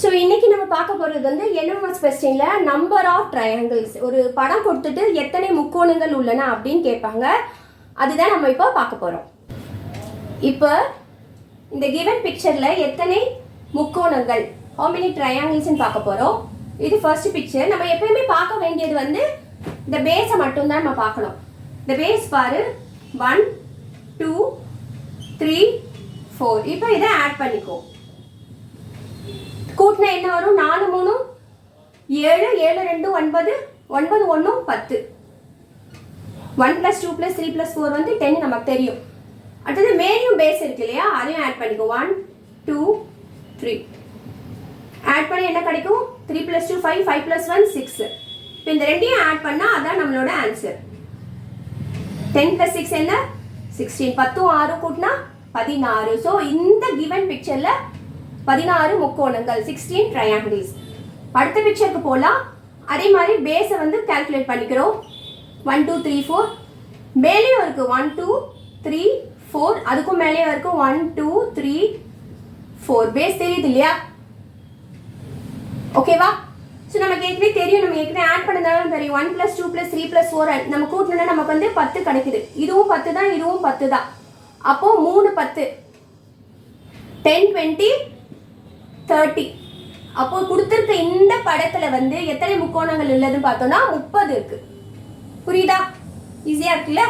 So இன்றைக்கி நம்ம பார்க்க போகிறது வந்து என்எம்எஸ் கொஸ்டினில் நம்பர் ஆஃப் ட்ரையாங்கிள்ஸ் ஒரு படம் கொடுத்துட்டு எத்தனை முக்கோணங்கள் உள்ளன அப்படின்னு கேட்பாங்க. அதுதான் நம்ம இப்போ பார்க்க போகிறோம் இப்போ இந்த கிவன் பிக்சரில் எத்தனை முக்கோணங்கள்? ஹோ மெனி ட்ரையாங்கிள்ஸ்னு பார்க்க போகிறோம் இது ஃபர்ஸ்ட் பிக்சர் நம்ம எப்பயுமே பார்க்க வேண்டியது வந்து இந்த பேஸை மட்டும்தான் நம்ம பார்க்கணும். இந்த பேஸ் பாரு. ஒன் டூ த்ரீ ஃபோர் இப்போ இதை ஆட் பண்ணிக்கோ கூட்டினா என்ன வரும்? நாலு மூணு ஏழு ஏழு ரெண்டு ஒன்பது ஒன்பது ஒன்று பத்து. One plus two plus three plus four வந்து டென் நமக்கு தெரியும். அடுத்தது மேரியும் பேஸ் இருக்கு இல்லையா? அதையும் ஆட் பண்ணிக்கோ. ஒன் டூ த்ரீ ஆட் பண்ணி என்ன கிடைக்கும்? Three plus two five five plus one six இப்போ இந்த ரெண்டையும் ஆட் பண்ணால் அதான் நம்மளோட ஆன்சர் டென் ப்ளஸ் சிக்ஸ் என்ன? சிக்ஸ்டீன் பத்தும் ஆறும் கூட்டினா பதினாறு. ஸோ இந்த கிவன் பிக்சரில் பதினாறு முக்கோணங்கள் சிக்ஸ்டீன் ட்ரையாங்கிள்ஸ் அடுத்த பிக்சருக்கு போகலாம் அதே மாதிரி பேஸை வந்து கால்குலேட் பண்ணிக்கிறோம். ஒன் டூ த்ரீ ஃபோர் மேலேயும் இருக்குது ஒன் டூ த்ரீ ஃபோர் அதுக்கும் மேலேயும் இருக்குது one two three four face தெரியுது இல்லையா? ஓகேவா ஸோ நமக்கு ஏற்கனவே தெரியும். நம்ம ஏற்கனவே ஆட் பண்ணதாலும் தெரியும் one plus two plus three plus four நம்ம கூட்டணும்னா நமக்கு வந்து பத்து கிடைக்குது. இதுவும் பத்து தான் இதுவும் பத்து தான் அப்போது மூணு பத்து. டென் டுவெண்ட்டி தேர்ட்டி அப்போ கொடுத்துருக்க இந்த படத்துல வந்து எத்தனை முக்கோணங்கள் உள்ளதுன்னு பார்த்தோம்னா முப்பது இருக்கு. புரியுதா? ஈஸியா இருக்குல்ல?